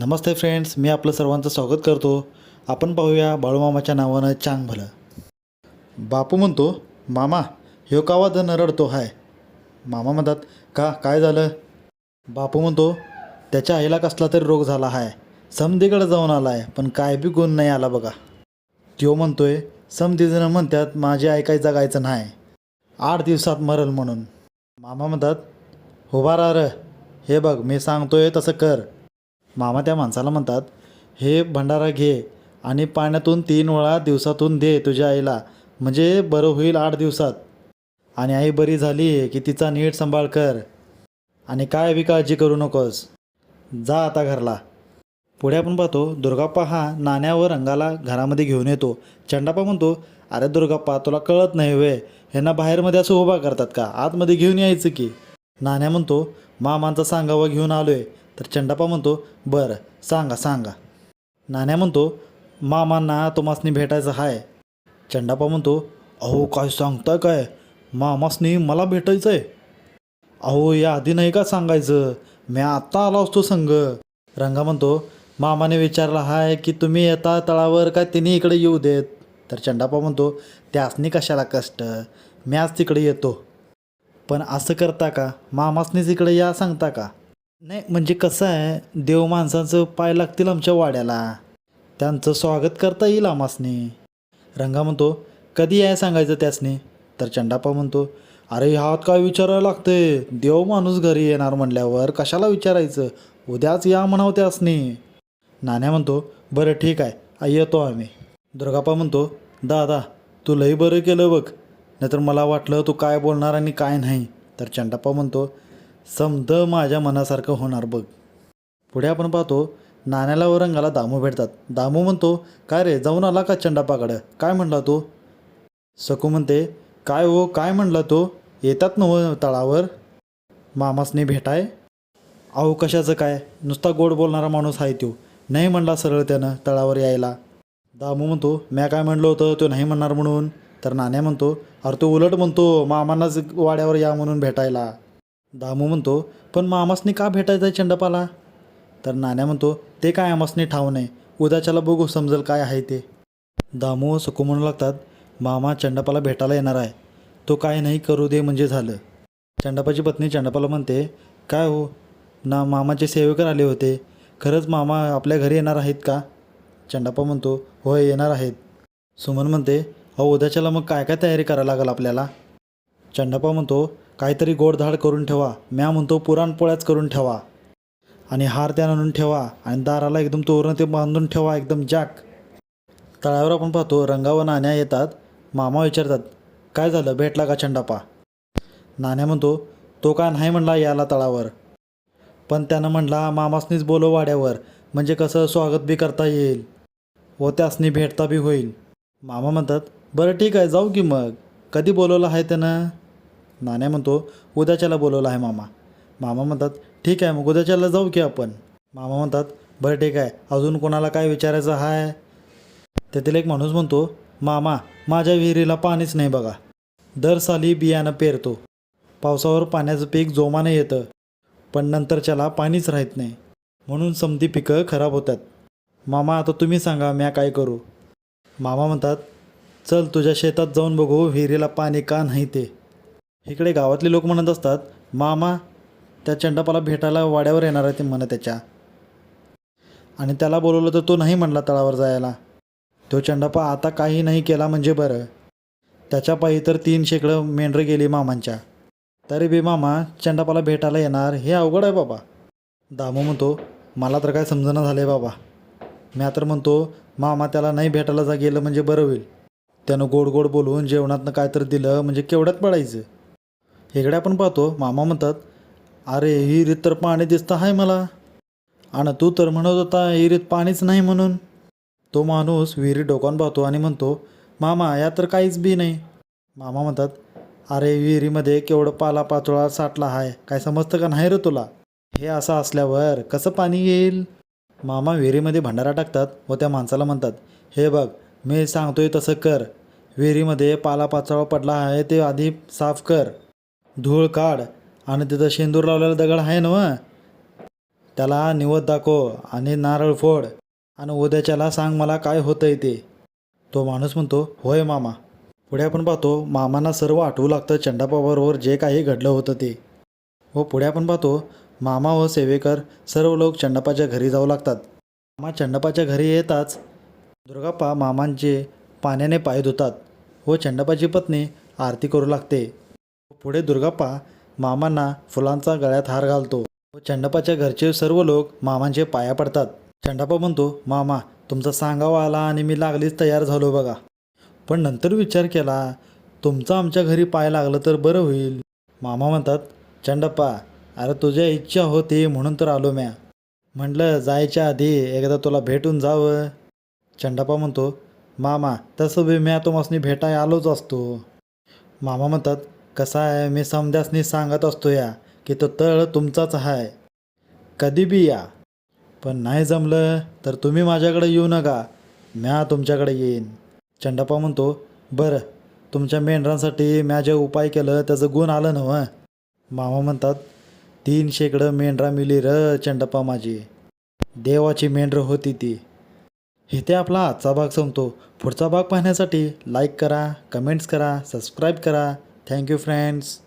नमस्ते friends मी आपलं सर्वांचं स्वागत करतो. आपण पाहूया बाळूमामाच्या नावानं चांग भलं. बापू म्हणतो मामा ह्यो कावा धन रडतो हाय. मामा म्हणतात का काय झालं? बापू म्हणतो त्याच्या आईला कसला तरी रोग झाला हाय. समधीकडे जाऊन आला आहे पण काय बी गुण नाही आला बघा. त्यो म्हणतोय समधीजणं म्हणतात माझी आई काय जगायचं नाही. आठ दिवसात मरल म्हणून. मामा म्हणतात उभा रा र. हे बघ मी सांगतोय तसं कर. मामा त्या माणसाला म्हणतात हे भंडारा घे आणि पाण्यातून तीन वेळा दिवसातून दे तुझ्या आईला. म्हणजे बरं होईल आठ दिवसात. आणि आई बरी झाली की तिचा नीट सांभाळ कर. आणि काय बी काळजी करू नकोस. जा आता घरला. पुढे आपण पाहतो दुर्गाप्पा हा नाण्या व रंगाला घरामध्ये घेऊन येतो. चंडाप्पा म्हणतो अरे दुर्गाप्पा तुला कळत नाही वे ह्यांना बाहेरमध्ये असं उभा करतात का? आतमध्ये घेऊन यायचं की? नाण्या म्हणतो मामांचा सांगावं घेऊन आलो आहे तर चंडापा म्हणतो बरं सांगा सांगा. नाण्या म्हणतो मामांना तुम्हासनी भेटायचं आहे चंडापा म्हणतो अहो काय सांगता काय? मामासनी मला भेटायचं आहे अहो या आधी नाही का सांगायचं? मी आत्ता आलो असतो संघ रंगा म्हणतो मामाने विचारला हाय की तुम्ही येता तळावर काय तिने इकडे येऊ देत? तर चंडापा म्हणतो त्यासनी कशाला कष्ट? मी आज तिकडे येतो. पण असं करता का? मामासनीच इकडे या सांगता का? नाही म्हणजे कसं आहे देव माणसांचं पाय लागतील आमच्या वाड्याला. त्यांचं स्वागत करता येईल आमासनी रंगा म्हणतो कधी आहे सांगायचं त्यासनी? तर चंडाप्पा म्हणतो अरे ह्यात काय विचारायला लागते देव माणूस घरी येणार म्हणल्यावर कशाला विचारायचं? उद्याच या म्हणावं त्यासनी. नाण्या म्हणतो बरं ठीक आहे येतो आम्ही. दुर्गाप्पा म्हणतो दादा तू लई बरं केलं बघ. नाहीतर मला वाटलं तू काय बोलणार आणि काय नाही. तर चंडाप्पा म्हणतो समद माझ्या मनासारखं होणार बघ. पुढे आपण पाहतो नाण्याला व रंगाला दामू भेटतात. दामू म्हणतो काय रे जाऊन आला का चंडाप्पाकडं काय म्हणला तो? सकू म्हणते काय हो काय म्हणला तो? येतात न तळावर? मामासनी भेटाय? अहो कशाचं काय? नुसता गोड बोलणारा माणूस आहे तो नाही म्हणला सरळ त्यानं तळावर यायला. दामू म्हणतो म्या काय म्हणलं होतं तो नाही म्हणणार म्हणून. तर नाण्या म्हणतो अरे तो उलट म्हणतो मामांनाच वाड्यावर या म्हणून भेटायला. दामू म्हणतो पण मामासनी का भेटायचं आहे चंडपाला? तर नाण्या म्हणतो ते काय आमासनी ठाव नाही उद्याच्याला बघू समजेल काय आहे ते. दामू सुकू म्हणू लागतात मामा चंडपाला भेटायला येणार आहे तो काय नाही करू दे म्हणजे झालं. चंडपाची पत्नी चंडपाला म्हणते काय हो ना मामाचे सेवेकर आले होते खरंच मामा आपल्या घरी येणार आहेत का? चंडापा म्हणतो होय येणार आहेत. सुमन म्हणते अहो उद्याच्याला मग काय काय तयारी करायला लागेल आपल्याला? चंडापा म्हणतो काहीतरी गोडधाड करून ठेवा. म्या म्हणतो पुरणपोळ्याच करून ठेवा. आणि हार त्यानं आणून ठेवा आणि दाराला एकदम तोरण ते बांधून ठेवा एकदम जॅक. तळावर आपण पाहतो रंगावर नाण्या येतात. मामा विचारतात काय झालं? भेटला का चंडापा? नाण्या म्हणतो तो काय नाही म्हणला याला तळावर? पण त्यानं म्हणला मामासनीच बोलो वाड्यावर म्हणजे कसं स्वागत बी करता येईल व त्यासनी भेटता बी होईल. मामा म्हणतात बरं ठीक आहे जाऊ की मग. कधी बोलवलं आहे त्यानं? नाण्या म्हणतो उद्याच्याला बोलवलं आहे मामा. मामा म्हणतात ठीक आहे मग उद्याच्याला जाऊ की आपण. मामा म्हणतात बरं ठीक आहे. अजून कोणाला काय विचारायचं आहे तेथील एक माणूस म्हणतो मामा माझ्या विहिरीला पाणीच नाही बघा. दर साली बियाणं पेरतो. पावसावर पाण्याचं पीक जोमाने येतं पण नंतरच्याला पाणीच राहत नाही. म्हणून समधी पिकं खराब होतात. मामा आता तुम्ही सांगा म्या काय करू? मामा म्हणतात चल तुझ्या शेतात जाऊन बघू विहिरीला पाणी का नाही ते. इकडे गावातले लोक म्हणत असतात मामा त्या चंडापाला भेटायला वाड्यावर येणार आहे ते म्हणत त्याच्या. आणि त्याला बोलवलं तर तो नाही म्हणला तळावर जायला. तो चंडापा आता काही नाही केला म्हणजे बरं. त्याच्या पायी तर तीन शेकडं मेंढरं गेली मामांच्या. तरी बी मामा चंडापाला भेटायला येणार हे अवघड आहे बाबा. दामू म्हणतो मला तर काय समजणं झालं आहे बाबा म्या तर म्हणतो मामा त्याला नाही भेटायला जा गेलं म्हणजे बरं होईल. त्यानं गोड गोड बोलवून जेवणातनं काय तर दिलं म्हणजे केवढ्यात पडायचं हेगड्या आपण पाहतो. मामा म्हणतात अरे विहिरीत तर पाणी दिसतं आहे मला. आणि तू तर म्हणत होता विहिरीत पाणीच नाही म्हणून. तो माणूस विहिरीत डोकावून पाहतो आणि म्हणतो मामा या तर काहीच बी नाही. मामा म्हणतात अरे विहिरीमध्ये केवढं पाला पाचोळा साठला आहे काय समजतं का नाही रे तुला? हे असं असल्यावर कसं पाणी येईल? मामा विहिरीमध्ये भंडारा टाकतात व त्या माणसाला म्हणतात हे बघ मी सांगतोय तसं कर. विहिरीमध्ये पाला पाचोळा पडला आहे ते आधी साफ कर. धूळ काढ आणि तिथं शेंदूर लावलेला दगड आहे ना त्याला निवत दाखव आणि नारळ फोड आणि उद्याच्याला सांग मला काय होतंय ते. तो माणूस म्हणतो होय मामा. पुढे आपण पाहतो मामांना सर्व आठवू लागतं चंडापाबरोबर जे काही घडलं होतं ते. व पुढे आपण पाहतो मामा व सेवेकर सर्व लोक चंडपाच्या घरी जाऊ लागतात. मामा चंडपाच्या घरी येताच दुर्गाप्पा मामांचे पाण्याने पाय धुतात व चंडपाची पत्नी आरती करू लागते. पुढे दुर्गाप्पा मामांना फुलांचा गळ्यात हार घालतो. व चंडपाच्या घरचे सर्व लोक मामांचे पाया पडतात. चंडापा म्हणतो मामा तुमचा सांगावा आला आणि मी लागलीच तयार झालो बघा. पण नंतर विचार केला तुमचं आमच्या घरी पाय लागलं तर बरं होईल. मामा म्हणतात चंडप्पा अरे तुझ्या इच्छा होती म्हणून तर आलो म्या. म्हटलं जायच्या आधी एकदा तुला भेटून जावं. चंडापा म्हणतो मामा तसं बी म्या तुम्हासनी भेटाय आलोच असतो. मामा म्हणतात कसा आहे मी समध्यासनी सांगत असतो या की तो तळ तुमचाच आहे कधी बी या. पण नाही जमलं तर तुम्ही माझ्याकडे येऊ नका. म्या तुमच्याकडे येईन. चंडप्पा म्हणतो बरं तुमच्या मेंढरांसाठी म्या जे उपाय केलं त्याचं गुण आलं नव मामा म्हणतात तीन शेकडं मेंढरा मिली र चंडप्पा माझी. देवाची मेंढरं होती ती. इथे आपला आजचा भाग संपतो. पुढचा भाग पाहण्यासाठी लाईक करा कमेंट्स करा सबस्क्राईब करा. Thank you friends